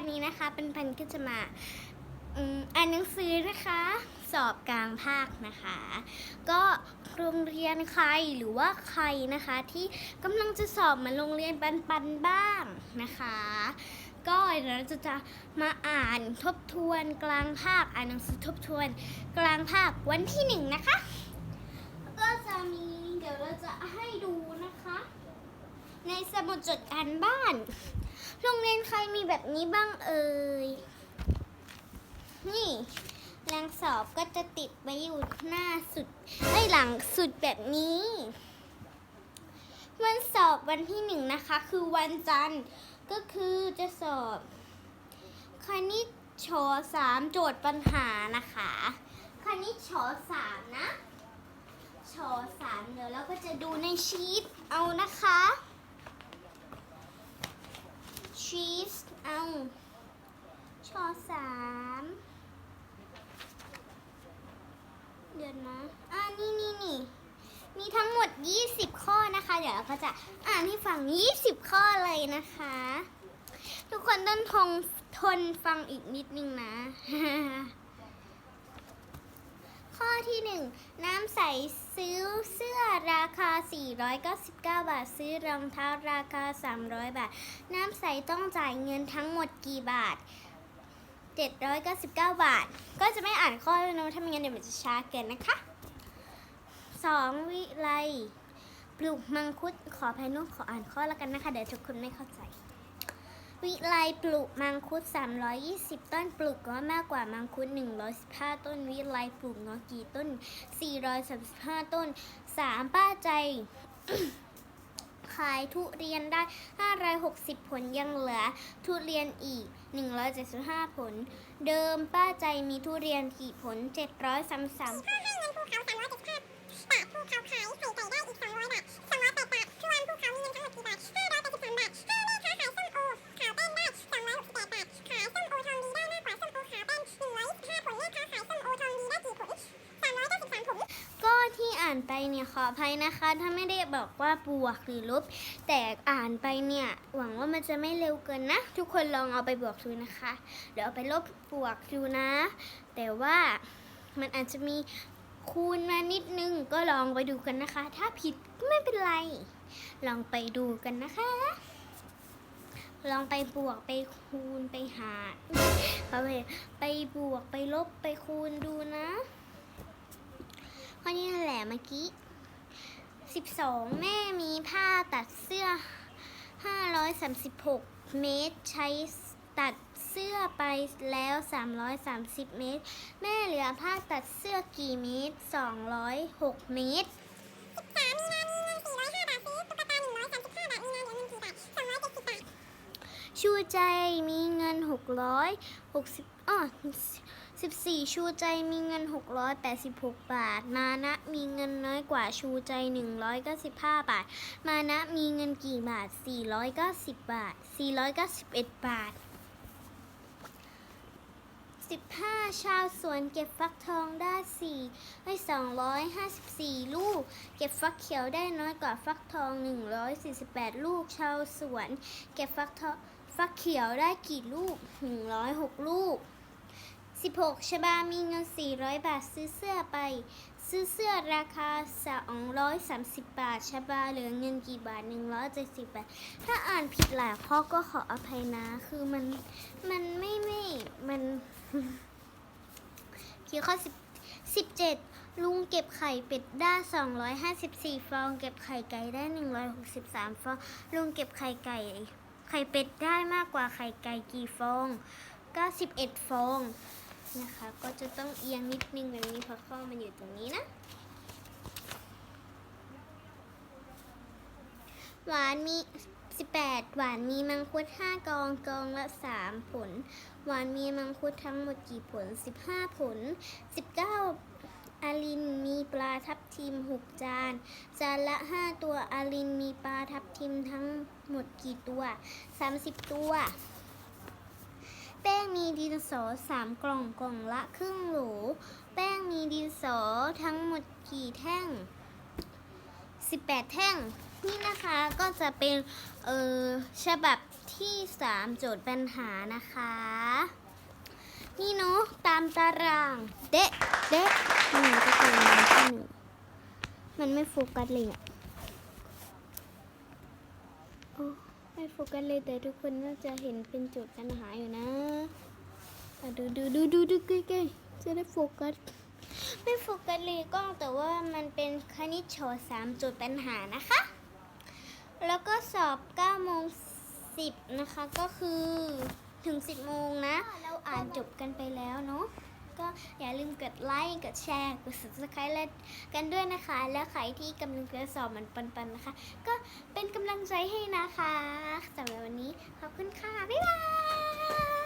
นนี้นะคะ เป็นพันก็จะมาอ่านหนังสือนะคะ สอบกลางภาคนะคะ ก็โรงเรียนใครหรือว่าใครนะคะที่กำลังจะสอบมาโรงเรียนปันปันบ้างนะคะ ก็เดี๋ยวเราจะจะมาอ่านทบทวนกลางภาคอ่านหนังสือทบทวนกลางภาควันที่หนึ่งนะคะก็จะมีเดี๋ยวเราจะให้ดูนะคะ ในสมุดจดการบ้าน โรงเรียนใครมีแบบนี้บ้างเอ่ย นี่แรงสอบก็จะติดไว้อยู่หน้าสุดไอ้หลังสุดแบบนี้ วันสอบวันที่หนึ่งนะคะ คือวันจันทร์ก็คือจะสอบคณิตชสามโจทย์ปัญหานะคะคณิตชสามนะชสามเดี๋ยวเราก็จะดูในชีตเอานะคะ ชีสเอาชอสามเดี๋ยวนะอ่านี่นี่นี่มีทั้งหมด 20 ข้อนะคะ เดี๋ยวเราก็จะอ่านให้ฟัง 20 ข้อเลยนะคะ ทุกคนต้องทนทนฟังอีกนิดนึงนะ ข้อที่ 1 น้ำใสซื้อเสื้อราคา 499 บาท ซื้อรองเท้าราคา 300 บาท น้ำใสต้องจ่ายเงินทั้งหมดกี่บาท 799 บาท ก็จะไม่อ่านข้อแล้วนะถ้าไม่งั้นเดี๋ยวมันจะช้าเกินนะคะ 2. วิไลปลูกมังคุดขออภัยนุ่งขออ่านข้อแล้วกันนะคะ เดี๋ยวทุกคนไม่เข้าใจ วิไลปลูกมังคุด 320 ต้นปลูกก็มากกว่ามังคุด 115 ต้น วิไลปลูกเงาะกี่ต้น 435 ต้น 3 ป้าใจ ขายทุเรียนได้ 560 ผลยังเหลือ ทุเรียนอีก 175 ผล เดิมป้าใจมีทุเรียนกี่ผล 733ข้อานไปเนี่ยขออภัยนะคะ ถ้าไม่ได้บอกว่าบวกหรือลบ แต่อ่านไปเนี่ย หวังว่ามันจะไม่เร็วเกินนะ ทุกคนลองเอาไปบวกดูนะคะ เดี๋ยวเอาไปลบบวกดูนะ แต่ว่ามันอาจจะมีคูณมานิดนึงก็ลองไปดูกันนะคะ ถ้าผิดก็ไม่เป็นไร ลองไปดูกันนะคะ ลองไปบวกไปคูณไปหารเอาไปไปบวกไปลบไปคูณดูนะ ข้อนี้นั่นแหละเมื่อกี้12แม่มีผ้าตัดเสื้อ536เมตร ใช้ตัดเสื้อไปแล้ว330เมตร แม่เหลือผ้าตัดเสื้อกี่เมตร206เมตร13มีนามีเงิน405บาทซื้อตุ๊กตา135บาทมีเงินกี่บาท270บาทชูใจมีเงิน660อ้อ 14 ชูใจมีเงิน 686 บาท มานะมีเงินน้อยกว่าชูใจ 195 บาท มานะมีเงินกี่บาท 490 บาท 491 บาท 15 ชาวสวนเก็บฟักทองได้4ได้254 ลูก เก็บฟักเขียวได้น้อยกว่าฟักทอง 148 ลูก ชาวสวน เก็บฟักทองฟักเขียวได้กี่ลูก 106 ลูก 16 ชบา มีเงิน 400 บาทซื้อเสื้อไป ซื้อเสื้อราคา 230 บาท ชบา เหลือเงินกี่บาท 170 บาท ถ้าอ่านผิดหลายข้อก็ขออภัยนะ คือมัน มันไม่ไม่ มันคือข้อ10 17 ลุงเก็บไข่เป็ดได้254 ฟอง เก็บไข่ไก่ได้ 163 ฟอง ลุงเก็บไข่ไก่ ไข่เป็ดได้มากกว่าไข่ไก่กี่ฟอง91 ฟอง นะคะ ก็จะต้องเอียงนิดนึงแบบนี้เพราะข้อมันอยู่ตรงนี้นะหวานมี 18 หวานมีมังคุด 5 กองกองละ 3 ผล หวานมีมังคุดทั้งหมดกี่ผล 15 ผล 19 อาลินมีปลาทับทิม 6 จาน จานละ 5 ตัวอาลินมีปลาทับทิมทั้งหมดกี่ตัว 30 ตัว แป้งมีดินสอ3กล่องกล่องละครึ่งโหล แป้งมีดินสอทั้งหมดกี่แท่ง 18 แท่ง นี่นะคะก็จะเป็นเออฉบับที่ 3 โจทย์ปัญหานะคะ นี่เนาะตามตารางเดะเดะนี่ก็คืออันหนึ่งมันไม่โฟกัสเลยอะ ไม่โฟกัสเลยแต่ทุกคนน่าจะเห็นเป็นโจทย์ปัญหาอยู่นะอะดูดูดูดูดูใกล้ๆจะได้โฟกัสไม่โฟกัสเลยกล้องแต่ว่ามันเป็นคณิตโชว์สามโจทย์ปัญหานะคะ แล้วก็สอบ9โมง10นะคะก็คือถึง 10โมงนะ เราอ่านจบกันไปแล้วเนาะ ก็อย่าลืมกดไลค์ กดแชร์ กด subscribe และกันด้วยนะคะ แล้วใครที่กำลังจะสอบมันปันๆนะคะ ก็เป็นกำลังใจให้นะคะสำหรับวันนี้ขอบคุณค่ะ บ๊ายบาย